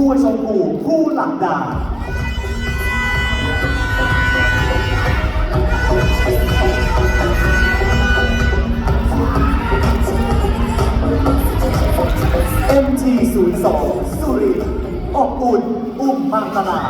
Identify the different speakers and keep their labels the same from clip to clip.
Speaker 1: ผู้ชมกูผู้หลักดา
Speaker 2: เอ็มจีศูนย์สองสุ
Speaker 1: ริออก
Speaker 2: อุ่น อุ้มมังตลา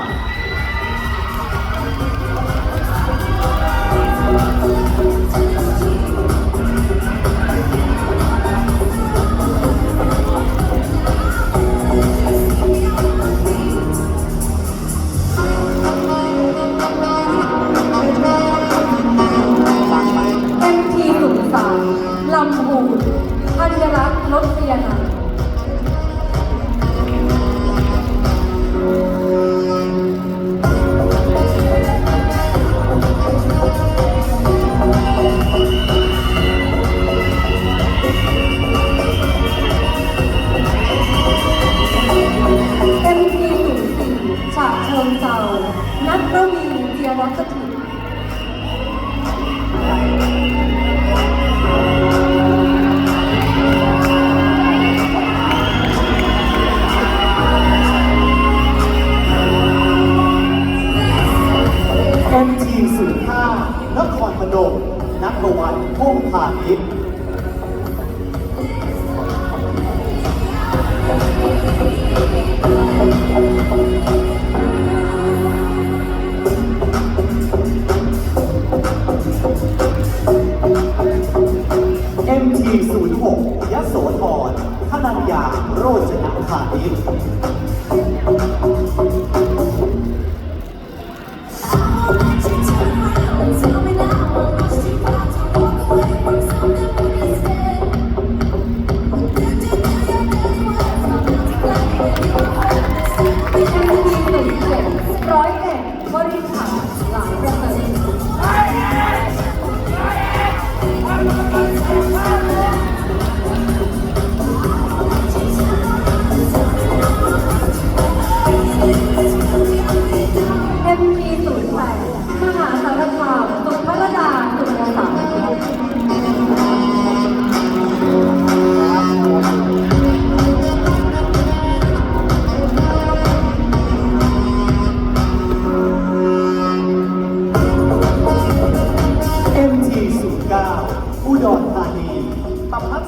Speaker 2: ผ่า
Speaker 1: นนี้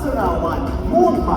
Speaker 1: สราวันม่วงไหม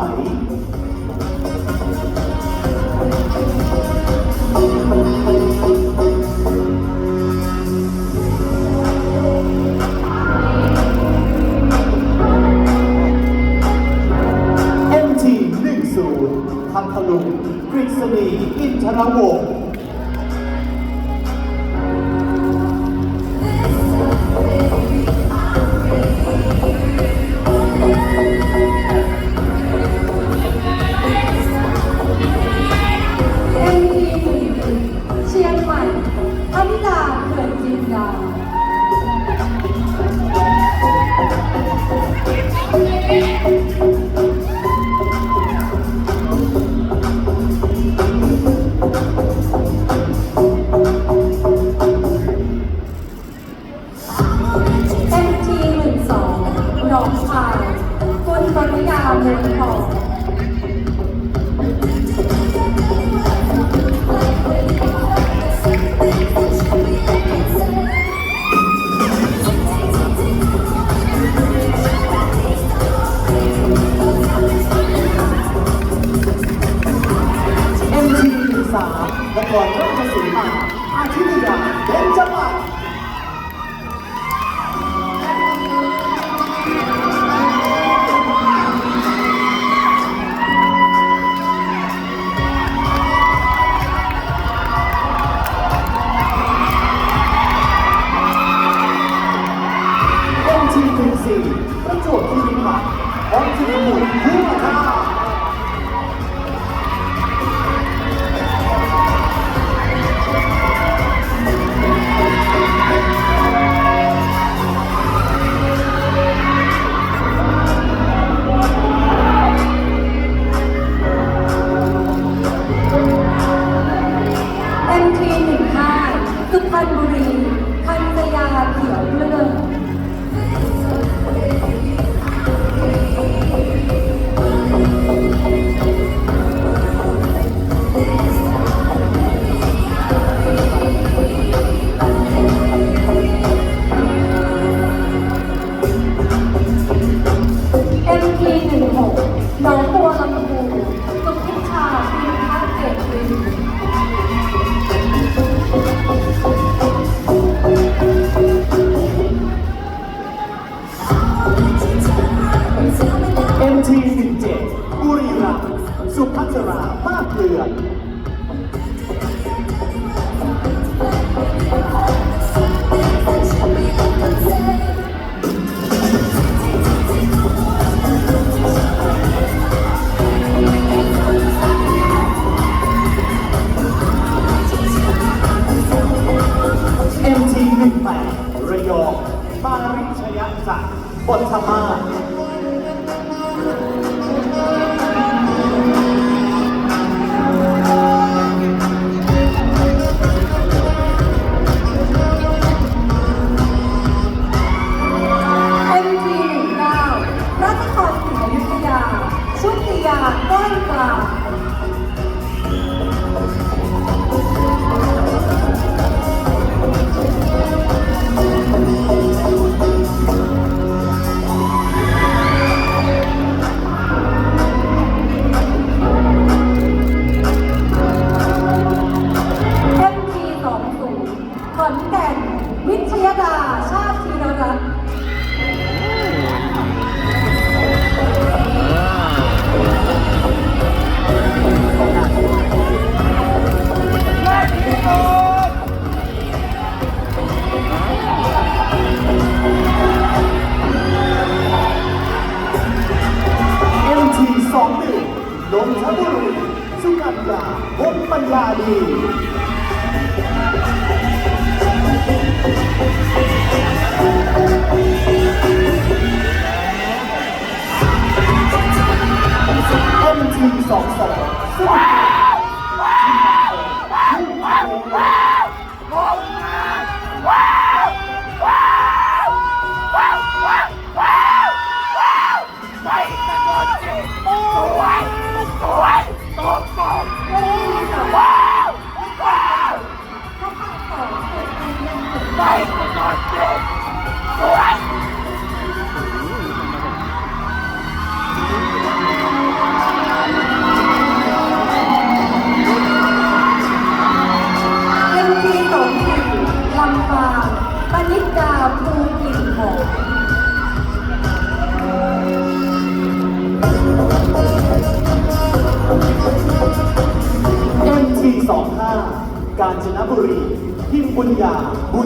Speaker 1: Brasil!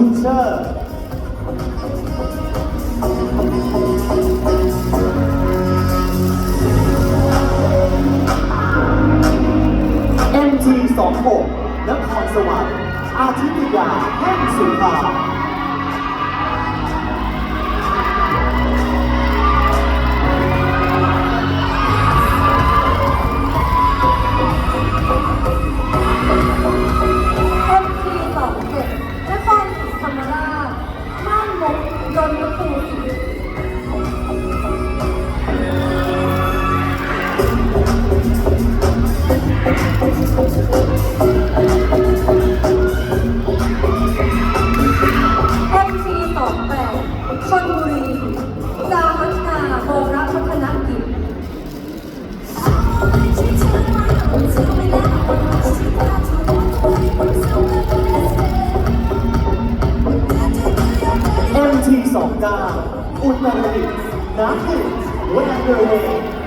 Speaker 1: น
Speaker 2: เซอร์เอ็
Speaker 1: มจีส
Speaker 2: องหกน
Speaker 1: ครสวรรค์อาทิตยาแห่งสุภา
Speaker 2: ชนบุรีจามัชนาโบรัพัฒนกิจ
Speaker 1: MT มสองดาว
Speaker 2: อุตรดิตนักดื่วัน
Speaker 1: เดอร์เวย์